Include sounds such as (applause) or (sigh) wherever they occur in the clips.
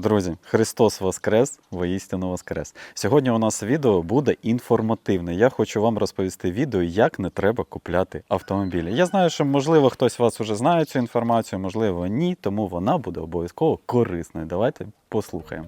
Друзі, Христос Воскрес, воістину Воскрес. Сьогодні у нас відео буде інформативне. Я хочу вам розповісти відео, як не треба купляти автомобілі. Я знаю, що можливо хтось вас уже знає цю інформацію, можливо, ні, тому вона буде обов'язково корисною. Давайте послухаємо.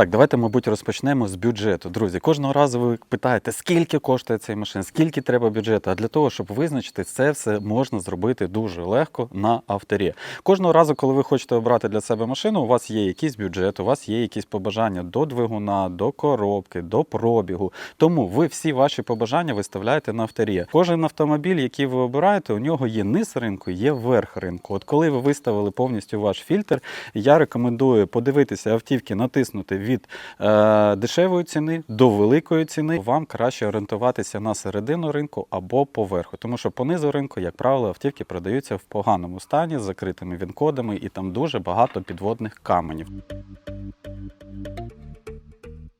Так, давайте, мабуть, розпочнемо з бюджету. Друзі, кожного разу ви питаєте, скільки коштує цей машин, скільки треба бюджету. А для того, щоб визначити, це все можна зробити дуже легко на авторі. Кожного разу, коли ви хочете обрати для себе машину, у вас є якийсь бюджет, у вас є якісь побажання до двигуна, до коробки, до пробігу. Тому ви всі ваші побажання виставляєте на авторі. Кожен автомобіль, який ви обираєте, у нього є низ ринку, є верх ринку. От коли ви виставили повністю ваш фільтр, я рекомендую подивитися автівки, натиснути від е, дешевої ціни до великої ціни. Вам краще орієнтуватися на середину ринку або поверху, тому що по низу ринку, як правило, автівки продаються в поганому стані з закритими він-кодами, і там дуже багато підводних каменів.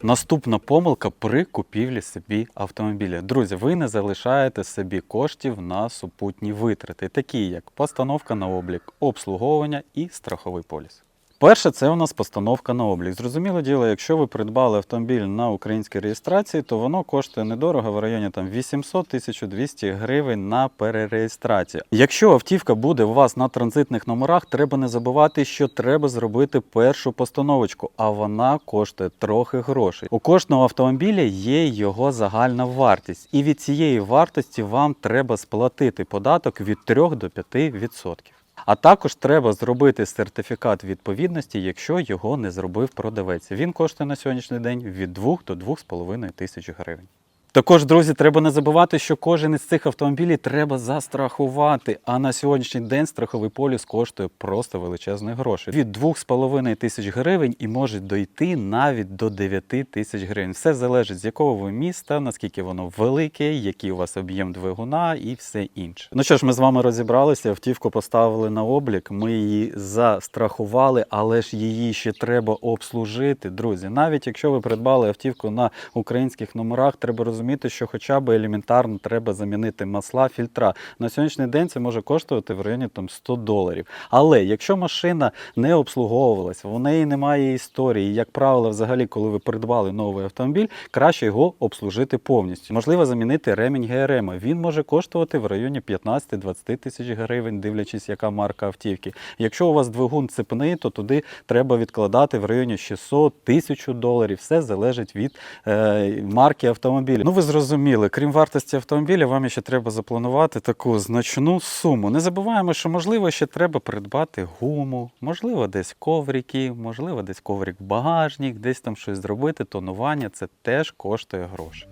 Наступна помилка при купівлі собі автомобіля. Друзі, ви не залишаєте собі коштів на супутні витрати, такі як постановка на облік, обслуговування і страховий поліс. Перше, це у нас постановка на облік. Зрозуміло діло, якщо ви придбали автомобіль на українській реєстрації, то воно коштує недорого в районі там 800-1200 гривень на перереєстрацію. Якщо автівка буде у вас на транзитних номерах, треба не забувати, що треба зробити першу постановочку, а вона коштує трохи грошей. У кожного автомобіля є його загальна вартість, і від цієї вартості вам треба сплатити податок від 3 до 5%. А також треба зробити сертифікат відповідності, якщо його не зробив продавець. Він коштує на сьогоднішній день від 2 до 2,5 тисяч гривень. Також, друзі, треба не забувати, що кожен із цих автомобілів треба застрахувати. А на сьогоднішній день страховий поліс коштує просто величезних грошей. Від 2,5 тисяч гривень і може дойти навіть до 9 тисяч гривень. Все залежить з якого ви міста, наскільки воно велике, який у вас об'єм двигуна і все інше. Ну що ж, ми з вами розібралися, автівку поставили на облік, ми її застрахували, але ж її ще треба обслужити. Друзі, навіть якщо ви придбали автівку на українських номерах, треба розуміти, що хоча б елементарно треба замінити масла, фільтра. На сьогоднішній день це може коштувати в районі там 100 доларів. Але якщо машина не обслуговувалася, в неї немає історії, як правило, взагалі, коли ви придбали новий автомобіль, краще його обслужити повністю. Можливо, замінити ремінь ГРМ. Він може коштувати в районі 15-20 тисяч гривень, дивлячись, яка марка автівки. Якщо у вас двигун цепний, то туди треба відкладати в районі 600 тисяч доларів. Все залежить від е, марки автомобіля. Ну ви зрозуміли, крім вартості автомобіля, вам ще треба запланувати таку значну суму. Не забуваємо, що можливо ще треба придбати гуму, можливо, десь коврики, можливо, десь коврик багажник, десь там щось зробити, тонування це теж коштує грошей.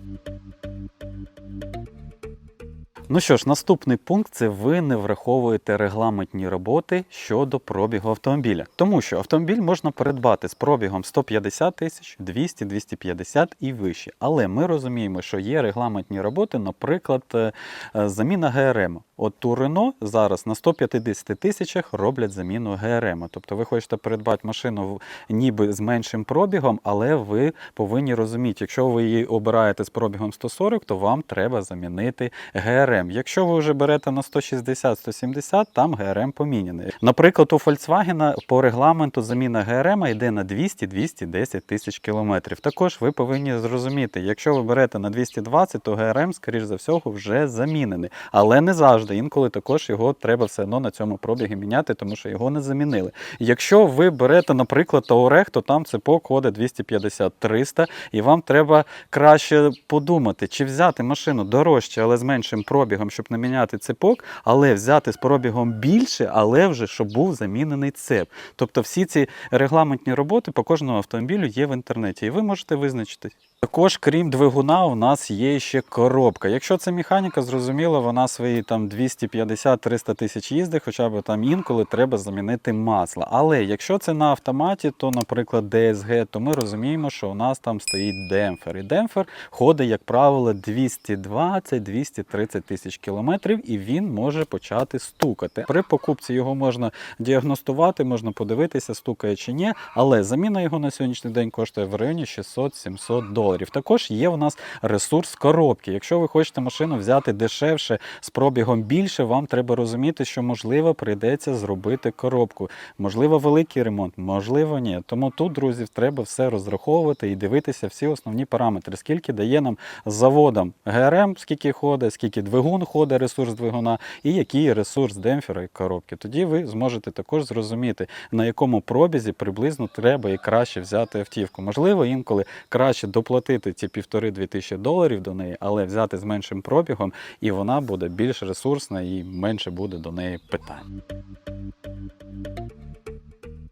Ну що ж, наступний пункт це ви не враховуєте регламентні роботи щодо пробігу автомобіля. Тому що автомобіль можна придбати з пробігом 150 тисяч, 200, 250 і вище. Але ми розуміємо, що є регламентні роботи, наприклад, е, е, заміна ГРМ. От у Рено зараз на 150 тисячах роблять заміну ГРМ. Тобто ви хочете придбати машину ніби з меншим пробігом, але ви повинні розуміти, якщо ви її обираєте з пробігом 140, то вам треба замінити ГРМ. Якщо ви вже берете на 160-170, там ГРМ поміняний. Наприклад, у Volkswagen по регламенту заміна ГРМ йде на 200-210 тисяч кілометрів. Також ви повинні зрозуміти, якщо ви берете на 220, то ГРМ, скоріш за всього, вже замінений. Але не завжди. Інколи також його треба все одно на цьому пробігі міняти, тому що його не замінили. Якщо ви берете, наприклад, Touareg, то там цепок ходить 250-300, і вам треба краще подумати, чи взяти машину дорожче, але з меншим пробігом, щоб не міняти цепок, але взяти з пробігом більше, але вже щоб був замінений цеп. Тобто всі ці регламентні роботи по кожному автомобілю є в інтернеті, і ви можете визначитись. Також, крім двигуна, у нас є ще коробка. Якщо це механіка, зрозуміло, вона свої там 250-300 тисяч їздить, хоча б там інколи треба замінити масло. Але якщо це на автоматі, то, наприклад, DSG, то ми розуміємо, що у нас там стоїть демпфер. І демпфер ходить, як правило, 220-230 тисяч кілометрів, і він може почати стукати. При покупці його можна діагностувати, можна подивитися, стукає чи ні, але заміна його на сьогоднішній день коштує в районі 600-700 доларів. Доларів. Також є в нас ресурс коробки. Якщо ви хочете машину взяти дешевше з пробігом більше, вам треба розуміти, що можливо прийдеться зробити коробку. Можливо, великий ремонт, можливо, ні. Тому тут, друзі, треба все розраховувати і дивитися всі основні параметри. Скільки дає нам з заводом ГРМ, скільки ходить, скільки двигун ходить, ресурс двигуна, і який ресурс демпфера і коробки. Тоді ви зможете також зрозуміти, на якому пробізі приблизно треба і краще взяти автівку. Можливо, інколи краще доплатити ці півтори-дві тисячі доларів до неї, але взяти з меншим пробігом, і вона буде більш ресурсна і менше буде до неї питань.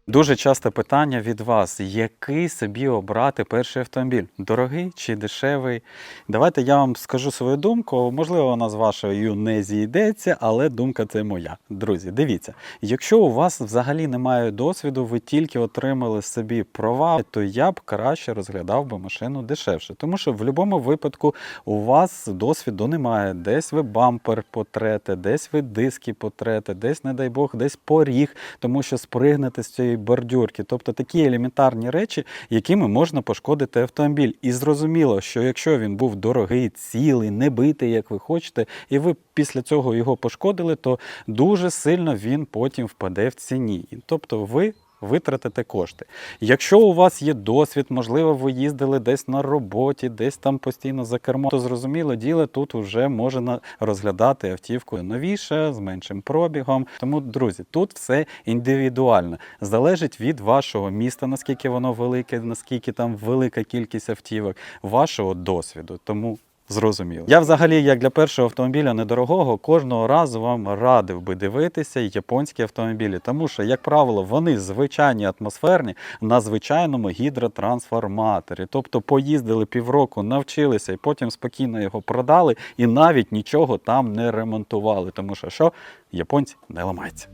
Дуже часте питання від вас: який собі обрати перший автомобіль? Дорогий чи дешевий? Давайте я вам скажу свою думку. Можливо, вона з вашою не зійдеться, але думка це моя. Друзі, дивіться, якщо у вас взагалі немає досвіду, ви тільки отримали собі права, то я б краще розглядав би машину дешевше. Тому що в будь-якому випадку у вас досвіду немає. Десь ви бампер потрете, десь ви диски потрете, десь, не дай Бог, десь поріг, тому що спригнете з цієї бордюрки. Тобто такі елементарні речі, якими можна пошкодити автомобіль. І зрозуміло, що якщо він був дорогий, цілий, не битий, як ви хочете, і ви після цього його пошкодили, то дуже сильно він потім впаде в ціні. Тобто ви. Витратите кошти. Якщо у вас є досвід, можливо, ви їздили десь на роботі, десь там постійно за кермо, то зрозуміло діло, тут вже можна розглядати автівку новіше, з меншим пробігом. Тому, друзі, тут все індивідуально. Залежить від вашого міста, наскільки воно велике, наскільки там велика кількість автівок, вашого досвіду. Тому Зрозуміло. Я взагалі, як для першого автомобіля недорогого, кожного разу вам радив би дивитися японські автомобілі, тому що, як правило, вони звичайні атмосферні на звичайному гідротрансформаторі. Тобто поїздили півроку, навчилися і потім спокійно його продали і навіть нічого там не ремонтували, тому що що японці не ламаються.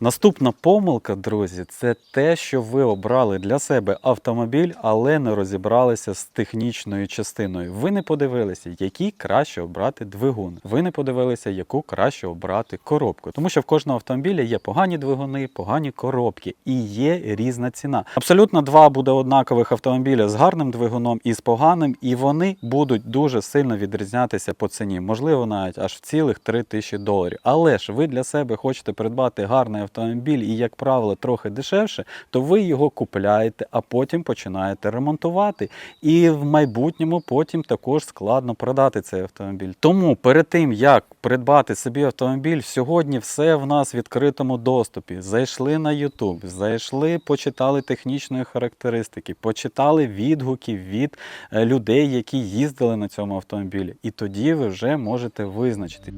Наступна помилка, друзі, це те, що ви обрали для себе автомобіль, але не розібралися з технічною частиною. Ви не подивилися, який краще обрати двигун. Ви не подивилися, яку краще обрати коробку. Тому що в кожного автомобіля є погані двигуни, погані коробки і є різна ціна. Абсолютно два буде однакових автомобіля з гарним двигуном і з поганим, і вони будуть дуже сильно відрізнятися по ціні. Можливо, навіть аж в цілих 3 тисячі доларів. Але ж ви для себе хочете придбати гарний автомобіль і, як правило, трохи дешевше, то ви його купляєте, а потім починаєте ремонтувати. І в майбутньому потім також складно продати цей автомобіль. Тому перед тим, як придбати собі автомобіль, сьогодні все в нас в відкритому доступі. Зайшли на YouTube, зайшли, почитали технічної характеристики, почитали відгуки від е, людей, які їздили на цьому автомобілі. І тоді ви вже можете визначити.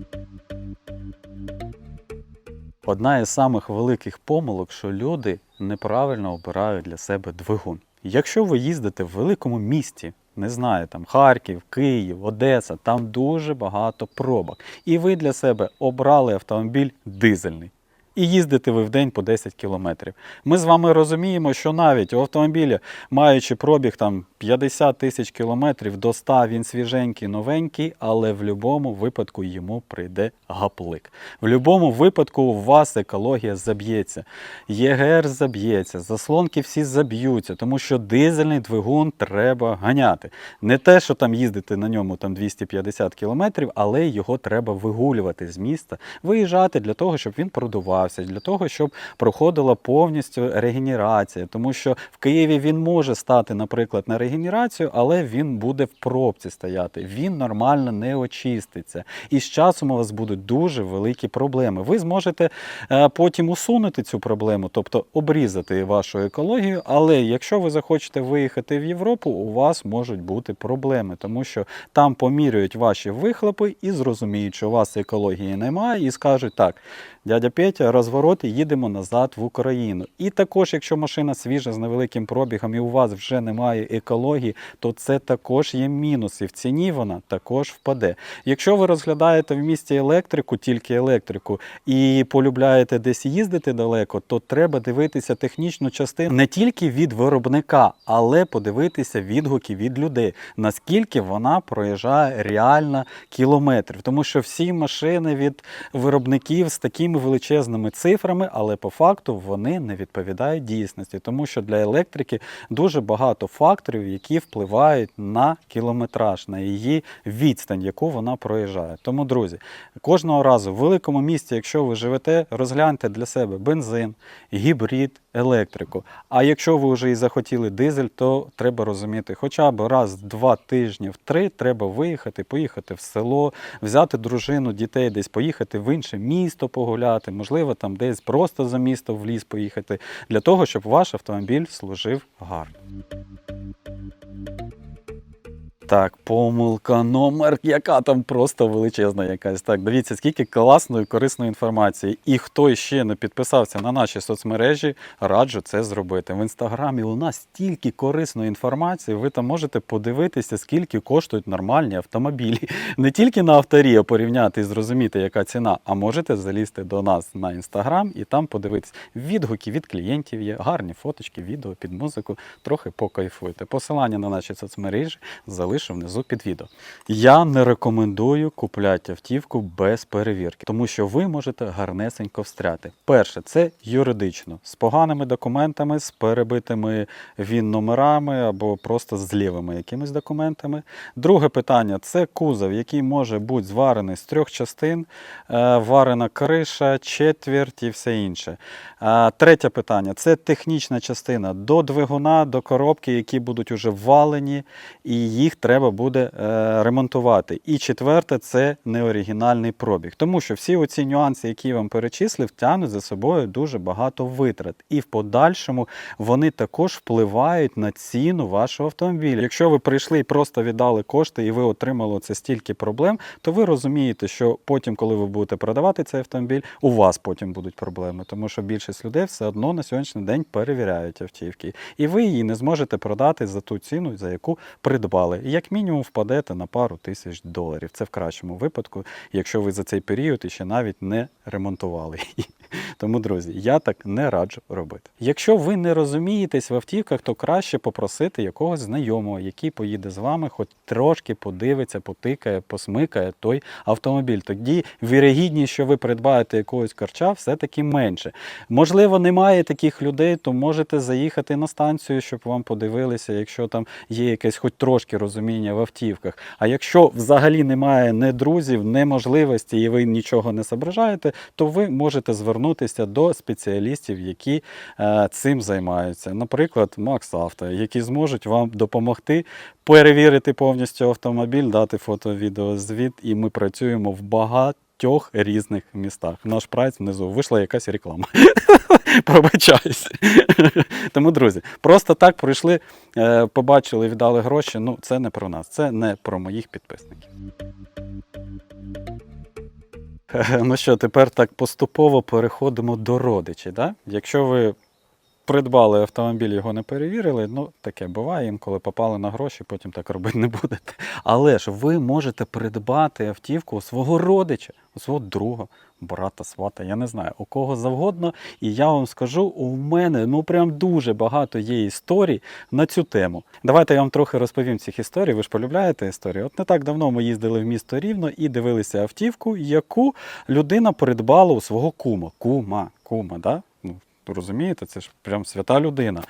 Одна із самих великих помилок, що люди неправильно обирають для себе двигун. Якщо ви їздите в великому місті, не знаю, там Харків, Київ, Одеса, там дуже багато пробок. І ви для себе обрали автомобіль дизельний. І їздите ви в день по 10 кілометрів. Ми з вами розуміємо, що навіть у автомобілі, маючи пробіг там 50 тисяч кілометрів до 100, він свіженький, новенький, але в будь-якому випадку йому прийде гаплик. В будь-якому випадку у вас екологія заб'ється, ЄГР заб'ється, заслонки всі заб'ються, тому що дизельний двигун треба ганяти. Не те, що там їздити на ньому там 250 кілометрів, але його треба вигулювати з міста, виїжджати для того, щоб він продувався, для того, щоб проходила повністю регенерація. Тому що в Києві він може стати, наприклад, на регенерацію, але він буде в пробці стояти. Він нормально не очиститься. І з часом у вас будуть дуже великі проблеми. Ви зможете е, потім усунути цю проблему, тобто обрізати вашу екологію. Але якщо ви захочете виїхати в Європу, у вас можуть бути проблеми, тому що там поміряють ваші вихлопи і зрозуміють, що у вас екології немає, і скажуть так. Дядя Петя, розворот і їдемо назад в Україну. І також, якщо машина свіжа з невеликим пробігом і у вас вже немає екології, то це також є мінус. І в ціні вона також впаде. Якщо ви розглядаєте в місті електрику, тільки електрику, і полюбляєте десь їздити далеко, то треба дивитися технічну частину не тільки від виробника, але подивитися відгуки від людей, наскільки вона проїжджає реально кілометрів. Тому що всі машини від виробників з такими величезними красивими цифрами, але по факту вони не відповідають дійсності, тому що для електрики дуже багато факторів, які впливають на кілометраж, на її відстань, яку вона проїжджає. Тому, друзі, кожного разу в великому місті, якщо ви живете, розгляньте для себе бензин, гібрид, електрику. А якщо ви вже і захотіли дизель, то треба розуміти, хоча б раз в два тижні, в три треба виїхати, поїхати в село, взяти дружину, дітей десь поїхати в інше місто погуляти, можливо, там десь просто за місто в ліс поїхати, для того, щоб ваш автомобіль служив гарно. Так, помилка номер, яка там просто величезна якась. Так, дивіться, скільки класної, корисної інформації. І хто ще не підписався на наші соцмережі, раджу це зробити. В інстаграмі у нас стільки корисної інформації. Ви там можете подивитися, скільки коштують нормальні автомобілі. (laughs) Не тільки на авторі порівняти і зрозуміти, яка ціна, а можете залізти до нас на інстаграм і там подивитись. Відгуки від клієнтів є, гарні фоточки, відео під музику. Трохи покайфуйте. Посилання на наші соцмережі залишу внизу під відео. Я не рекомендую купляти автівку без перевірки, тому що ви можете гарнесенько встряти. Перше, це юридично, з поганими документами, з перебитими він номерами або просто з лівими якимись документами. Друге питання це кузов, який може бути зварений з трьох частин, е, варена криша, четверть і все інше. Е, Третє питання це технічна частина до двигуна, до коробки, які будуть уже ввалені, і їх треба буде е, ремонтувати. І четверте це неоригінальний пробіг. Тому що всі оці нюанси, які я вам перечислив, тягнуть за собою дуже багато витрат. І в подальшому вони також впливають на ціну вашого автомобіля. Якщо ви прийшли і просто віддали кошти, і ви отримали це стільки проблем, то ви розумієте, що потім, коли ви будете продавати цей автомобіль, у вас потім будуть проблеми, тому що більшість людей все одно на сьогоднішній день перевіряють автівки, і ви її не зможете продати за ту ціну, за яку придбали. Як мінімум впадете на пару тисяч доларів. Це в кращому випадку, якщо ви за цей період іще навіть не ремонтували її. Тому, друзі, я так не раджу робити. Якщо ви не розумієтесь в автівках, то краще попросити якогось знайомого, який поїде з вами, хоч трошки подивиться, потикає, посмикає той автомобіль. Тоді вірогідність, що ви придбаєте якогось корча, все-таки менше. Можливо, немає таких людей, то можете заїхати на станцію, щоб вам подивилися, якщо там є якесь хоч трошки розуміння в автівках. А якщо взагалі немає не друзів, не можливості, і ви нічого не зображаєте, то ви можете звернутися до спеціалістів, які е, цим займаються. Наприклад, Макс Авто, які зможуть вам допомогти перевірити повністю автомобіль, дати фото, відео, звіт, і ми працюємо в багатьох різних містах. Наш прайс внизу вийшла якась реклама. (laughs) Пробачаюсь. (laughs) Тому, друзі, просто так прийшли, е, побачили, віддали гроші. Ну, це не про нас, це не про моїх підписників. Е, Ну що, тепер так поступово переходимо до родичів. Да? Якщо ви придбали автомобіль, його не перевірили, ну таке буває, інколи попали на гроші, потім так робити (laughs) не будете. Але ж ви можете придбати автівку у свого родича, у свого друга, брата, свата, я не знаю, у кого завгодно. І я вам скажу, у мене ну прям дуже багато є історій на цю тему. Давайте я вам трохи розповім цих історій. Ви ж полюбляєте історії? От не так давно ми їздили в місто Рівно і дивилися автівку, яку людина придбала у свого кума. Кума, кума, да? Розумієте, це ж прям свята людина.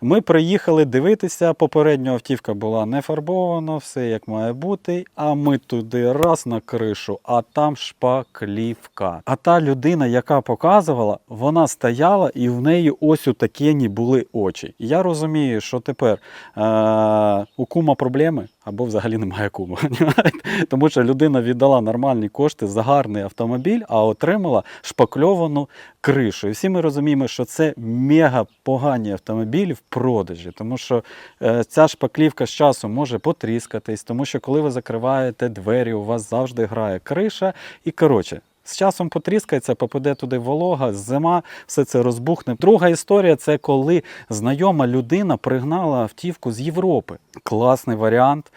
Ми приїхали дивитися, попередня автівка була не фарбована, все як має бути. А ми туди раз на кришу, а там шпаклівка. А та людина, яка показувала, вона стояла і в неї ось отакені були очі. Я розумію, що тепер е- у кума проблеми. Або взагалі немає куму. (laughs) Тому що людина віддала нормальні кошти за гарний автомобіль, а отримала шпакльовану кришу. І всі ми розуміємо, що це мега погані автомобілі в продажі, тому що е, ця шпаклівка з часом може потріскатись, тому що коли ви закриваєте двері, у вас завжди грає криша. І коротше, з часом потріскається, попаде туди волога, зима, все це розбухне. Друга історія це коли знайома людина пригнала автівку з Європи. Класний варіант.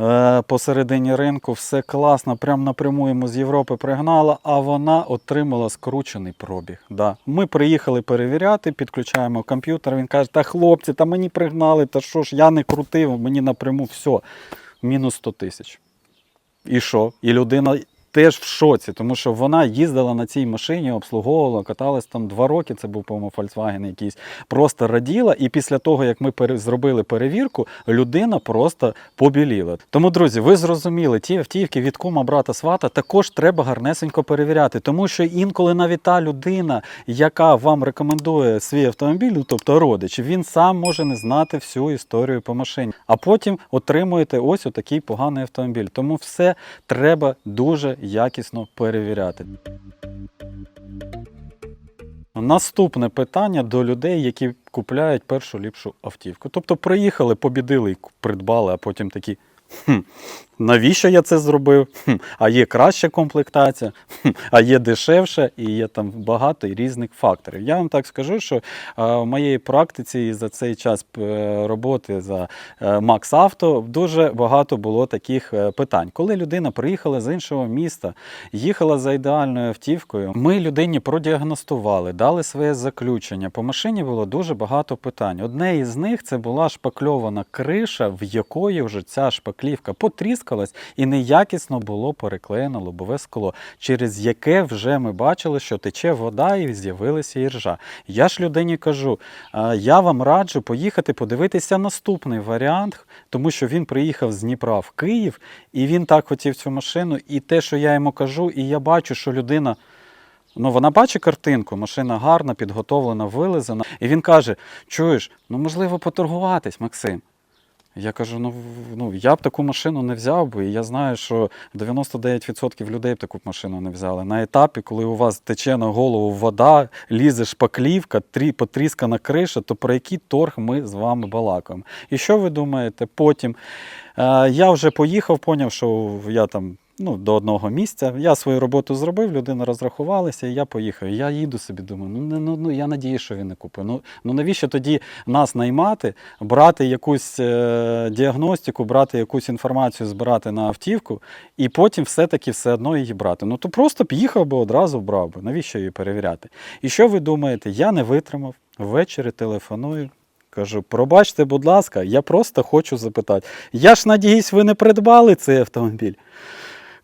Е, Посередині ринку все класно, прям напряму йому з Європи пригнала, а вона отримала скручений пробіг. Да. Ми приїхали перевіряти, підключаємо комп'ютер. Він каже: Та хлопці, та мені пригнали, та що ж, я не крутив, мені напряму все. Мінус 100 тисяч. І що? І людина теж в шоці, тому що вона їздила на цій машині, обслуговувала, каталась там два роки. Це був, по-моєму, Volkswagen якийсь. Просто раділа. І після того, як ми зробили перевірку, людина просто побіліла. Тому, друзі, ви зрозуміли, ті автівки від кума брата свата також треба гарнесенько перевіряти, тому що інколи навіть та людина, яка вам рекомендує свій автомобіль, ну тобто родич, він сам може не знати всю історію по машині, а потім отримуєте ось отакий поганий автомобіль. Тому все треба дуже якісно перевіряти. Наступне питання до людей, які купляють першу ліпшу автівку. Тобто приїхали, побідили і придбали, а потім такі. Навіщо я це зробив? А є краща комплектація, а є дешевша, і є там багато різних факторів. Я вам так скажу, що в моїй практиці за цей час е, роботи за е, Max Auto дуже багато було таких е, питань. Коли людина приїхала з іншого міста, їхала за ідеальною автівкою, ми людині продіагностували, дали своє заключення. По машині було дуже багато питань. Одне із них це була шпакльована криша, в якої вже ця шпаклівка потріскалась і неякісно було переклеєно лобове скло, через яке вже ми бачили, що тече вода і з'явилася іржа. Я ж людині кажу, я вам раджу поїхати подивитися наступний варіант, тому що він приїхав з Дніпра в Київ, і він так хотів цю машину. І те, що я йому кажу, і я бачу, що людина. Ну, вона бачить картинку, машина гарна, підготовлена, вилизана. І він каже: Чуєш, ну можливо, поторгуватись, Максим. Я кажу: ну, ну я б таку машину не взяв би. І я знаю, що 99% людей б таку машину не взяли. На етапі, коли у вас тече на голову вода, лізе шпаклівка, трі, потріскана криша, то про який торг ми з вами балакаємо? І що ви думаєте? Потім е, я вже поїхав, поняв, що я там. Ну, до одного місця. Я свою роботу зробив, людина розрахувалася, і я поїхав. Я їду собі, думаю, ну, ну, ну я надію, що він не купив. Ну, ну навіщо тоді нас наймати, брати якусь е, діагностику, брати якусь інформацію, збирати на автівку, і потім все-таки все одно її брати. Ну то просто б їхав би одразу брав би. Навіщо її перевіряти? І що ви думаєте? Я не витримав. Ввечері телефоную. Кажу, пробачте, будь ласка, я просто хочу запитати. Я ж надіюсь, ви не придбали цей автомобіль.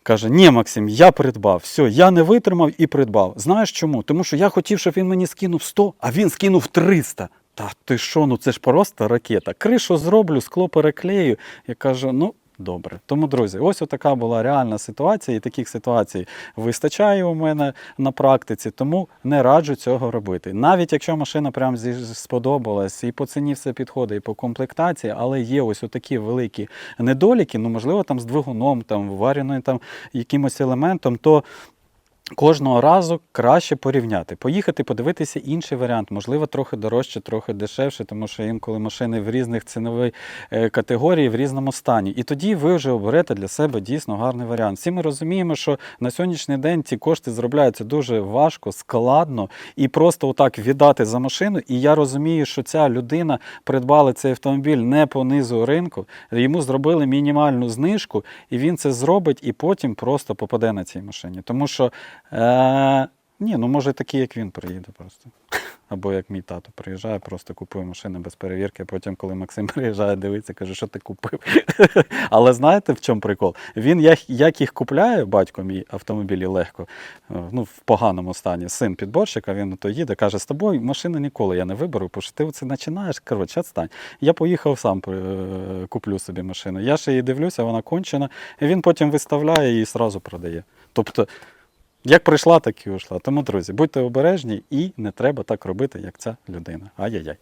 Каже, ні, Максим, я придбав. Все, я не витримав і придбав. Знаєш чому? Тому що я хотів, щоб він мені скинув 100, а він скинув 300. Та ти що, ну це ж просто ракета. Кришу зроблю, скло переклею. Я кажу, ну. Добре, тому друзі, ось така була реальна ситуація, і таких ситуацій вистачає у мене на практиці, тому не раджу цього робити. Навіть якщо машина прям сподобалась, і по ціні все підходить, і по комплектації, але є ось такі великі недоліки, ну можливо, там з двигуном, там вареною там якимось елементом, то Кожного разу краще порівняти, поїхати, подивитися інший варіант, можливо, трохи дорожче, трохи дешевше, тому що інколи машини в різних ціновій е, категорії, в різному стані. І тоді ви вже оберете для себе дійсно гарний варіант. Всі ми розуміємо, що на сьогоднішній день ці кошти заробляються дуже важко, складно і просто отак віддати за машину. І я розумію, що ця людина придбала цей автомобіль не по низу ринку, йому зробили мінімальну знижку, і він це зробить, і потім просто попаде на цій машині. Тому що Е, ні, ну може такий, як він приїде просто. (laughs) Або як мій тато приїжджає, просто купує машину без перевірки, потім, коли Максим (laughs) приїжджає, дивиться, каже, що ти купив. (laughs) Але знаєте, в чому прикол? Він як, їх купляє, батько мій автомобілі легко, е, ну, в поганому стані, син підборщика, він то їде, каже, з тобою машину ніколи я не виберу, бо що ти це починаєш, коротше, відстань. Я поїхав сам е, куплю собі машину. Я ще її дивлюся, вона кончена, і він потім виставляє її і одразу продає. Тобто, як прийшла, так і ушла. Тому, друзі, будьте обережні і не треба так робити, як ця людина. Ай-яй-яй.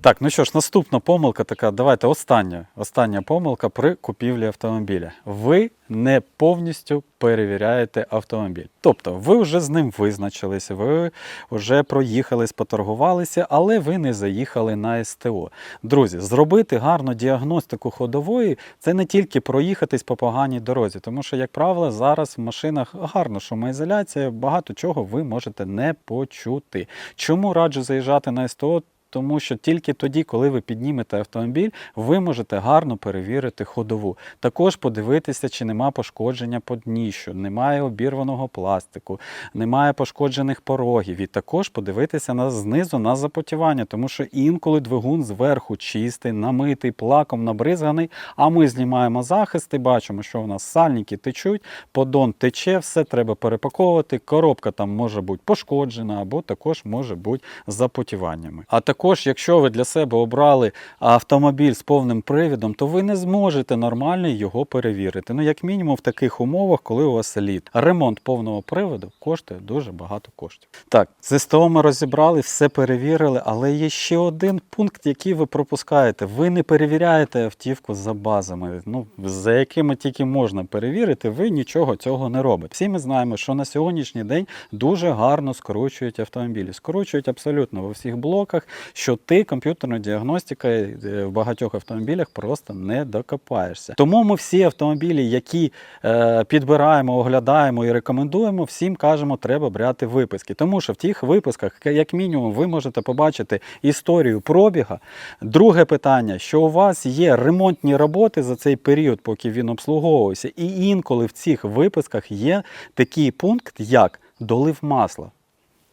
Так, ну що ж, наступна помилка така. Давайте остання. Остання помилка при купівлі автомобіля. Ви не повністю перевіряєте автомобіль. Тобто, ви вже з ним визначилися, ви вже проїхались, поторгувалися, але ви не заїхали на СТО. Друзі, зробити гарну діагностику ходової це не тільки проїхатись по поганій дорозі, тому що, як правило, зараз в машинах гарна шумоізоляція, багато чого ви можете не почути. Чому раджу заїжджати на СТО? Тому що тільки тоді, коли ви піднімете автомобіль, ви можете гарно перевірити ходову. Також подивитися, чи нема пошкодження по дніщу, немає обірваного пластику, немає пошкоджених порогів. І також подивитися на знизу на запотівання, тому що інколи двигун зверху чистий, намитий, плаком набризганий. А ми знімаємо захист і бачимо, що у нас сальники течуть, подон тече, все треба перепаковувати. Коробка там може бути пошкоджена, або також може бути запотіваннями. А також, якщо ви для себе обрали автомобіль з повним привідом, то ви не зможете нормально його перевірити. Ну, як мінімум, в таких умовах, коли у вас лід. Ремонт повного приводу коштує дуже багато коштів. Так, з СТО ми розібрали, все перевірили, але є ще один пункт, який ви пропускаєте. Ви не перевіряєте автівку за базами, ну, за якими тільки можна перевірити, ви нічого цього не робите. Всі ми знаємо, що на сьогоднішній день дуже гарно скорочують автомобілі. Скорочують абсолютно во всіх блоках, що ти комп'ютерною діагностикою е, в багатьох автомобілях просто не докопаєшся. Тому ми всі автомобілі, які е, підбираємо, оглядаємо і рекомендуємо, всім кажемо, треба брати виписки. Тому що в тих виписках, як мінімум, ви можете побачити історію пробіга. Друге питання, що у вас є ремонтні роботи за цей період, поки він обслуговувався. І інколи в цих виписках є такий пункт, як долив масла.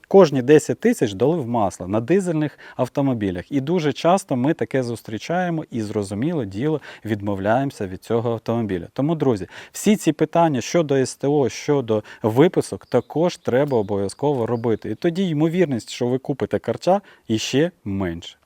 Кожні 10 тисяч долив масла на дизельних автомобілях. І дуже часто ми таке зустрічаємо і зрозуміло діло відмовляємося від цього автомобіля. Тому, друзі, всі ці питання щодо СТО, щодо виписок, також треба обов'язково робити. І тоді ймовірність, що ви купите карча, іще менше.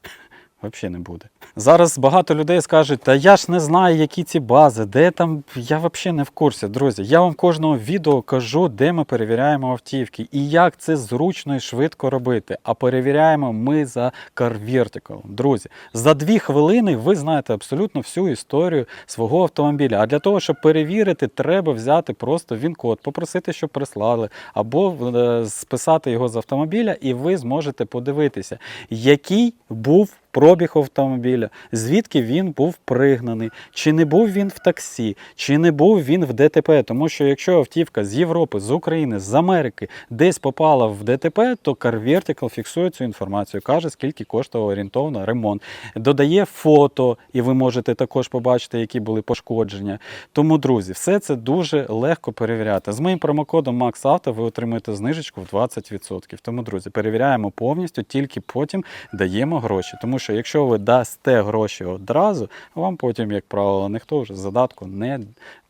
Взагалі не буде. Зараз багато людей скажуть, та я ж не знаю, які ці бази, де там. Я взагалі не в курсі. Друзі, я вам кожного відео кажу, де ми перевіряємо автівки і як це зручно і швидко робити. А перевіряємо ми за Car Vertical. Друзі, за дві хвилини ви знаєте абсолютно всю історію свого автомобіля. А для того, щоб перевірити, треба взяти просто він-код, попросити, щоб прислали, або е, списати його з автомобіля, і ви зможете подивитися, який був пробіг автомобіля, звідки він був пригнаний, чи не був він в таксі, чи не був він в ДТП. Тому що якщо автівка з Європи, з України, з Америки десь попала в ДТП, то Car Vertical фіксує цю інформацію, каже, скільки коштував орієнтовно ремонт, додає фото, і ви можете також побачити, які були пошкодження. Тому, друзі, все це дуже легко перевіряти. З моїм промокодом MaxAuto ви отримуєте знижечку в 20%. Тому, друзі, перевіряємо повністю, тільки потім даємо гроші. Тому що якщо ви дасте гроші одразу, вам потім, як правило, ніхто вже задатку не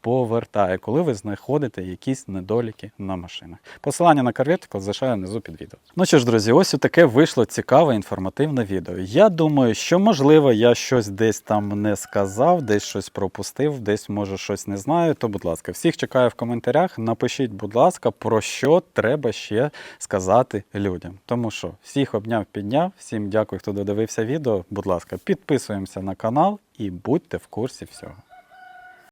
повертає, коли ви знаходите якісь недоліки на машинах. Посилання на CarVertical залишаю внизу під відео. Ну що ж, друзі, ось таке вийшло цікаве інформативне відео. Я думаю, що можливо я щось десь там не сказав, десь щось пропустив, десь може щось не знаю. То, будь ласка, всіх чекаю в коментарях. Напишіть, будь ласка, про що треба ще сказати людям. Тому що всіх обняв, підняв. Всім дякую, хто додивився відео. Будь ласка, підписуємося на канал і будьте в курсі всього.